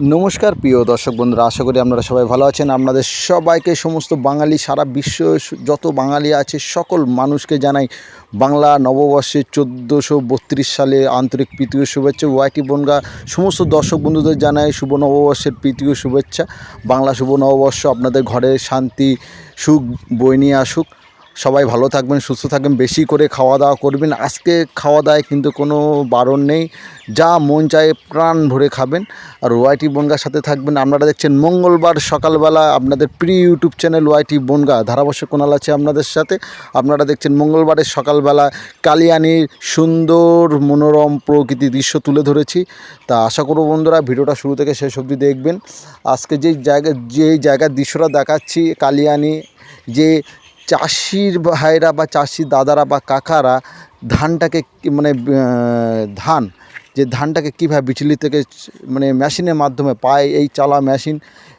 নমস্কার, প্রিয় দর্শক বন্ধুরা, আশা করি আপনারা সবাই ভালো আছেন। আপনাদের সবাইকে সমস্ত বাঙালি, সারা বিশ্ব যত বাঙালি আছে, সকল মানুষকে জানাই বাংলা নববর্ষে চোদ্দোশো বত্রিশ সালে আন্তরিক প্রীতীয় শুভেচ্ছা। ওয়াইটি বনগা, সমস্ত দর্শক বন্ধুদের জানাই শুভ নববর্ষের প্রীতীয় শুভেচ্ছা। বাংলা শুভ নববর্ষ, আপনাদের ঘরে শান্তি, সুখ বই নিয়ে আসুক। সবাই ভালো থাকবেন, সুস্থ থাকবেন, বেশি করে খাওয়া দাওয়া করবেন। আজকে খাওয়া দাওয়ায় কিন্তু কোনো বারণ নেই। যা মন চায় প্রাণ ভরে খাবেন। আর ওয়াইটি বনগার সাথে থাকবেন। আপনারা দেখছেন মঙ্গলবার সকালবেলা আপনাদের প্রি ইউটিউব চ্যানেল ওয়াইটি বনগা। ধারাবর্ষ কোনাল আছে আপনাদের সাথে। আপনারা দেখছেন মঙ্গলবারের সকালবেলা কালিয়ানির সুন্দর মনোরম প্রকৃতি দৃশ্য তুলে ধরেছি। তা আশা করব বন্ধুরা, ভিডিওটা শুরু থেকে শেষ অবধি দেখবেন। আজকে যেই জায়গা, যেই জায়গার দৃশ্যটা দেখাচ্ছি, কালিয়ানি যে চাষির ভাইরা বা চাষির দাদারা বা কাকারা ধানটাকে মানে ধান, যে ধানটাকে কীভাবে বিচলি থেকে মানে মেশিনের মাধ্যমে পায়, এই চালা মেশিন,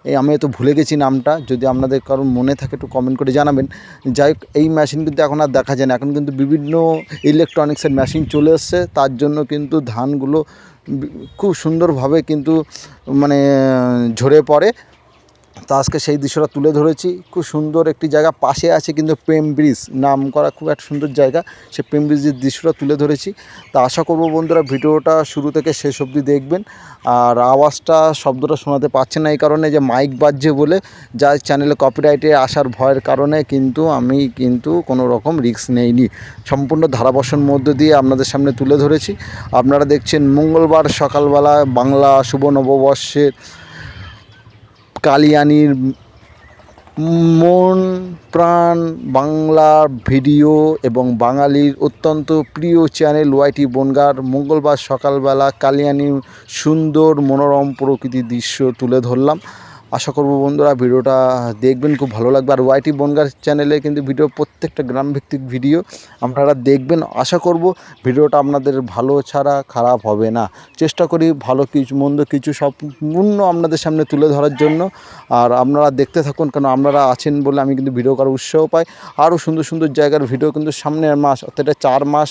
এই আমি তো ভুলে গেছি নামটা, যদি আপনাদের কারোর মনে থাকে একটু কমেন্ট করে জানাবেন। যাই হোক, এই মেশিন কিন্তু এখন আর দেখা যায় না, এখন কিন্তু বিভিন্ন ইলেকট্রনিক্সের মেশিন চলে এসছে, তার জন্য কিন্তু ধানগুলো খুব সুন্দরভাবে কিন্তু মানে ঝরে পড়ে। তা আজকে সেই দৃশ্যটা তুলে ধরেছি। খুব সুন্দর একটি জায়গা, পাশে আছে কিন্তু প্রেম ব্রিজ। নাম করা খুব একটা সুন্দর জায়গা। সে প্রেম ব্রিজের দৃশ্যটা তুলে ধরেছি। তা আশা করব বন্ধুরা ভিডিওটা শুরু থেকে শেষ অবধি দেখবেন। আর আওয়াজটা, শব্দটা শোনাতে পাচ্ছে না এই কারণে যে মাইক বাজছে বলে যা চ্যানেলে কপিরাইটে আসার ভয়ের কারণে কিন্তু আমি কিন্তু কোনো রকম রিস্ক নেইনি। সম্পূর্ণ ধারাবর্ষণ মধ্য দিয়ে আপনাদের সামনে তুলে ধরেছি। আপনারা দেখছেন মঙ্গলবার সকালবেলা বাংলা শুভ নববর্ষের কালিয়ানির মন, প্রাণ বাংলা ভিডিও এবং বাঙালির অত্যন্ত প্রিয় চ্যানেল ওয়াইটি বনগার মঙ্গলবার সকালবেলা কালিয়ানির সুন্দর মনোরম প্রকৃতির দৃশ্য তুলে ধরলাম। আশা করব বন্ধুরা ভিডিওটা দেখবেন, খুব ভালো লাগবে। আর ওয়াইটি বনগার চ্যানেলে কিন্তু ভিডিও প্রত্যেকটা গ্রামভিত্তিক ভিডিও আপনারা দেখবেন। আশা করব ভিডিওটা আপনাদের ভালো ছাড়া খারাপ হবে না। চেষ্টা করি ভালো কিছু, মন্দ কিছু সম্পূর্ণ আপনাদের সামনে তুলে ধরার জন্য। আর আপনারা দেখতে থাকুন কারণ আপনারা আছেন বলে আমি কিন্তু ভিডিও করার উৎসাহ পাই। আরও সুন্দর সুন্দর জায়গার ভিডিও কিন্তু সামনের মাস, অর্থাৎ চার মাস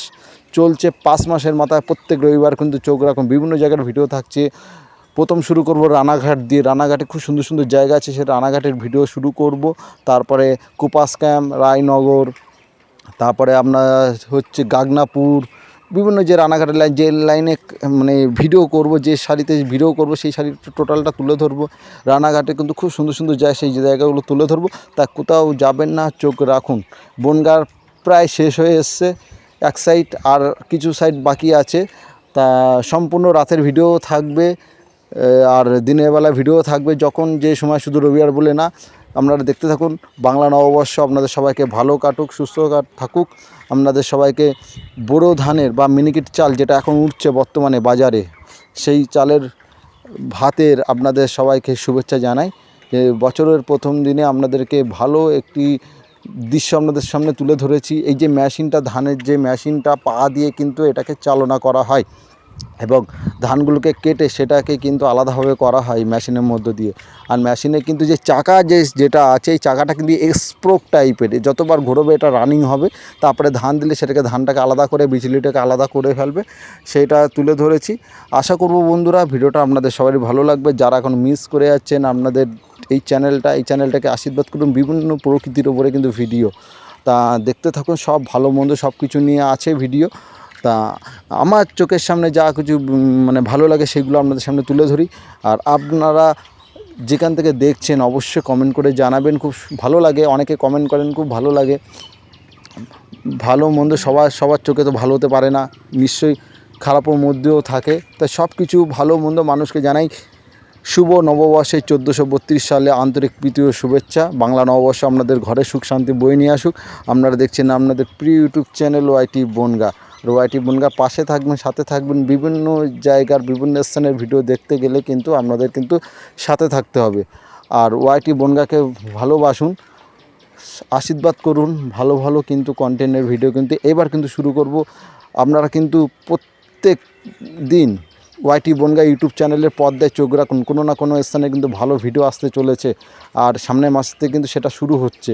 চলছে, পাঁচ মাসের মাথায় প্রত্যেক রবিবার কিন্তু চোখ রাখুন। বিভিন্ন জায়গার ভিডিও থাকছে। প্রথম শুরু করব রানাঘাট দিয়ে। রানাঘাটে খুব সুন্দর সুন্দর জায়গা আছে, সে রানাঘাটের ভিডিও শুরু করব। তারপরে কুপাস ক্যাম্প রায়নগর, তারপরে আপনার হচ্ছে গাগনাপুর, বিভিন্ন যে রানাঘাটের লাইন যে লাইনে মানে ভিডিও করব, যে শাড়িতে ভিডিও করব, সেই শাড়ির টোটালটা তুলে ধরবো। রানাঘাটে কিন্তু খুব সুন্দর সুন্দর জায়গা সেই জায়গাগুলো তুলে ধরবো। তা কোথাও যাবেন না, চোখ রাখুন। বনগার প্রায় শেষ হয়ে এসছে, এক সাইড আর কিছু সাইড বাকি আছে। তা সম্পূর্ণ রাতের ভিডিও থাকবে। আর দিনের বেলা ভিডিও থাকবে। যখন যে সময় শুধু রবিবার বলে না, আপনারা দেখতে থাকুন। বাংলা নববর্ষ আপনাদের সবাইকে ভালো কাটুক, সুস্থ থাকুক। আপনাদের সবাইকে বোরো ধানের বা মিনিকিট চাল যেটা এখন উঠছে বর্তমানে বাজারে, সেই চালের ভাতের আপনাদের সবাইকে শুভেচ্ছা জানাই। যে বছরের প্রথম দিনে আপনাদেরকে ভালো একটি দৃশ্য আপনাদের সামনে তুলে ধরেছি। এই যে মেশিনটা ধানের যে মেশিনটা পা দিয়ে কিন্তু এটাকে চালনা করা হয়। এবং ধানগুলোকে কেটে সেটাকে কিন্তু আলাদাভাবে করা হয় মেশিনের মধ্য দিয়ে। আর মেশিনে কিন্তু যে চাকা যে যেটা আছে, এই চাকাটা কিন্তু এক্সপ্রোক টাইপের যতবার ঘোরবে এটা রানিং হবে, তারপরে ধান দিলে সেটাকে ধানটাকে আলাদা করে, বিচলিটাকে আলাদা করে ফেলবে, সেটা তুলে ধরেছি। আশা করব বন্ধুরা, ভিডিওটা আপনাদের সবারই ভালো লাগবে। যারা এখন মিস করে যাচ্ছেন আপনাদের এই চ্যানেলটা এই চ্যানেলটাকে আশীর্বাদ করুন। বিভিন্ন প্রকৃতির ওপরে কিন্তু ভিডিও তা দেখতে থাকুন, সব ভালো মন্দ সব কিছু নিয়ে আছে ভিডিও তা আমার চোখের সামনে যা কিছু মানে ভালো লাগে সেগুলো আপনাদের সামনে তুলে ধরি। আর আপনারা যেখান থেকে দেখছেন অবশ্যই কমেন্ট করে জানাবেন, খুব ভালো লাগে। অনেকে কমেন্ট করেন, খুব ভালো লাগে। ভালো, মন্দ, সবার সবার চোখে তো ভালো হতে পারে না। নিশ্চয়ই খারাপের মধ্যেও থাকে। তাই সব কিছু ভালো, মন্দ মানুষকে জানাই। শুভ নববর্ষে চোদ্দোশো বত্রিশ সালে আন্তরিক প্রীতীয় শুভেচ্ছা। বাংলা নববর্ষ আপনাদের ঘরে সুখ, শান্তি বই নিয়ে আসুক। আপনারা দেখছেন আপনাদের প্রিয় ইউটিউব চ্যানেল ওয়াইটি বনগা। আর ওয়াইটি বনগা পাশে থাকবেন, সাথে থাকবেন। বিভিন্ন জায়গার, বিভিন্ন স্থানের ভিডিও দেখতে গেলে কিন্তু আপনাদের কিন্তু সাথে থাকতে হবে। আর ওয়াইটি বনগাকে ভালোবাসুন, আশীর্বাদ করুন, ভালো ভালো কিন্তু কন্টেন্টের ভিডিও কিন্তু এবার কিন্তু শুরু করব। আপনারা কিন্তু প্রত্যেক দিন ওয়াইটি বনগা ইউটিউব চ্যানেলের পর্দায় চোখ রাখুন। কোনো না কোনো স্থানে কিন্তু ভালো ভিডিও আসতে চলেছে। আর সামনের মাস থেকে কিন্তু সেটা শুরু হচ্ছে।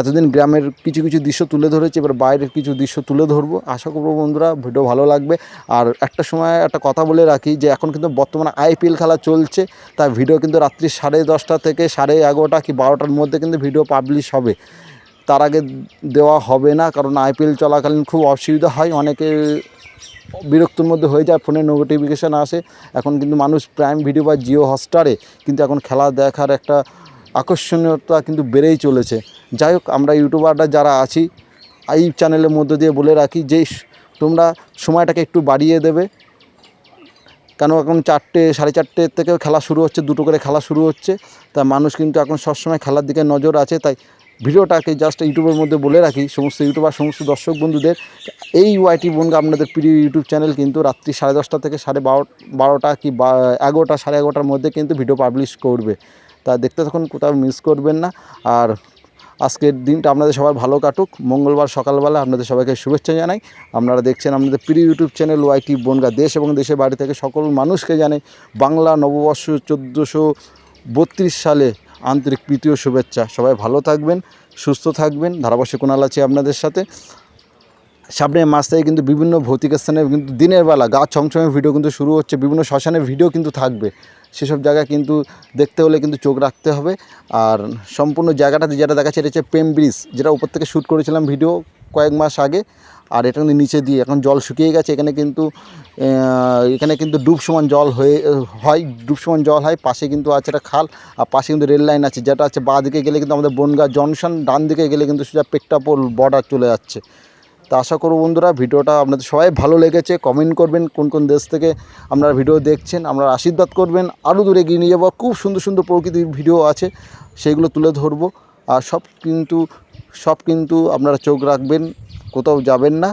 এতদিন গ্রামের কিছু কিছু দৃশ্য তুলে ধরেছি, এবার বাইরের কিছু দৃশ্য তুলে ধরবো। আশা করব বন্ধুরা ভিডিও ভালো লাগবে। আর একটা সময় একটা কথা বলে রাখি যে, এখন কিন্তু বর্তমানে আইপিএল খেলা চলছে, তাই ভিডিও কিন্তু রাত্রি সাড়ে দশটা থেকে সাড়ে এগারোটা কি বারোটার মধ্যে কিন্তু ভিডিও পাবলিশ হবে। তার আগে দেওয়া হবে না, কারণ আইপিএল চলাকালীন খুব অসুবিধা হয়, অনেকে বিরক্তির মধ্যে হয়ে যায়, ফোনে নোটিফিকেশান আসে। এখন কিন্তু মানুষ প্রাইম ভিডিও বা জিও হটস্টারে কিন্তু এখন খেলা দেখার একটা আকর্ষণীয়তা কিন্তু বেড়েই চলেছে। যাই হোক, আমরা ইউটিউবাররা যারা আছি, এই চ্যানেলের মধ্য দিয়ে বলে রাখি যে, তোমরা সময়টাকে একটু বাড়িয়ে দেবে। কেন এখন চারটে, সাড়ে চারটে থেকে খেলা শুরু হচ্ছে, দুটো করে খেলা শুরু হচ্ছে। তা মানুষ কিন্তু এখন সবসময় খেলার দিকে নজর আছে, তাই ভিডিওটাকে জাস্ট ইউটিউবের মধ্যে বলে রাখি, সমস্ত ইউটিউবার, সমস্ত দর্শক বন্ধুদের, এই ওয়াইটি বনগা আপনাদের প্রিয় ইউটিউব চ্যানেল কিন্তু রাত্রি সাড়ে দশটা থেকে সাড়ে বারো, বারোটা কি এগারোটা, সাড়ে এগারোটার মধ্যে কিন্তু ভিডিও পাবলিশ করবে। তা দেখতে তখন কোথাও মিস করবেন না। আর আজকের দিনটা আপনাদের সবার ভালো কাটুক। মঙ্গলবার সকালবেলা আপনাদের সবাইকে শুভেচ্ছা জানাই। আপনারা দেখছেন আপনাদের প্রিয় ইউটিউব চ্যানেল ওয়াইটি বনগা দেশ এবং দেশের বাড়ি থেকে সকল মানুষকে জানাই বাংলা নববর্ষ চোদ্দোশো বত্রিশ সালে আন্তরিক প্রীতীয় শুভেচ্ছা। সবাই ভালো থাকবেন, সুস্থ থাকবেন। ধারাবাসী কোনাল আছে আপনাদের সাথে। সামনে মাস থেকে কিন্তু বিভিন্ন ভৌতিক স্থানে কিন্তু দিনের বেলা গা ছমছমে ভিডিও কিন্তু শুরু হচ্ছে। বিভিন্ন শ্মশানের ভিডিও কিন্তু থাকবে। সেসব জায়গা কিন্তু দেখতে হলে কিন্তু চোখ রাখতে হবে। আর সম্পূর্ণ জায়গাটাতে যেটা দেখাচ্ছে এটা হচ্ছে প্রেম ব্রিজ যেটা উপর থেকে শ্যুট করেছিলাম ভিডিও কয়েক মাস আগে। আর এটা কিন্তু নিচে দিয়ে, এখন জল শুকিয়ে গেছে। এখানে কিন্তু এখানে কিন্তু ডুব সমান জল হয়ে, হয়, ডুব সমান জল হয়। পাশে কিন্তু আছে একটা খাল, আর পাশে কিন্তু রেল লাইন আছে। যেটা আছে বাঁ দিকে গেলে কিন্তু আমাদের বনগাঁ জংশন, ডান দিকে গেলে কিন্তু সোজা পেট্টাপোল বর্ডার চলে যাচ্ছে। তা আশা করব বন্ধুরা, ভিডিওটা আপনাদের সবাই ভালো লেগেছে। কমেন্ট করবেন কোন কোন দেশ থেকে আপনারা ভিডিও দেখছেন, আপনারা আশীর্বাদ করবেন। আরও দূরে এগিয়ে নিয়ে যাব। খুব সুন্দর সুন্দর প্রকৃতির ভিডিও আছে সেইগুলো তুলে ধরবো। আর সব কিন্তু সব কিন্তু আপনারা চোখ রাখবেন, কোথাও যাবেন না।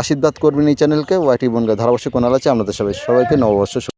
আশীর্বাদ করবেন এই চ্যানেলকে ওয়াইটি বনগা ধারাবর্ষে কোনাল আছে, আপনাদের সবাই, সবাইকে নববর্ষ